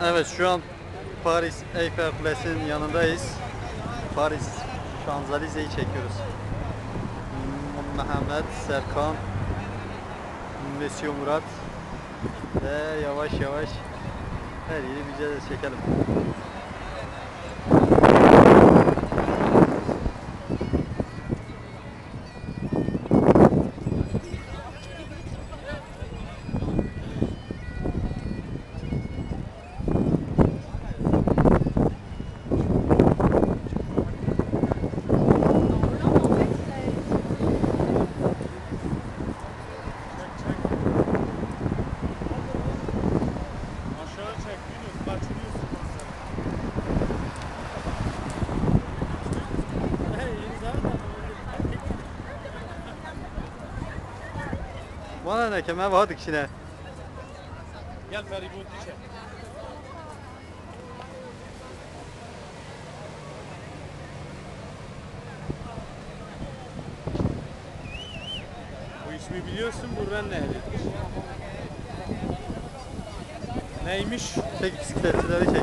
Evet şu an Paris Eiffel Kulesi'nin yanındayız. Paris Şanzalize'yi çekiyoruz. Mehmet, Serkan, Monsieur Murat ve yavaş yavaş her yeri güzel de çekelim. Bana ne kemer vardı kişine. Gel feribot içe. Bu ismi biliyorsun buradan ne Neymiş? Çek bisikletçileri çek.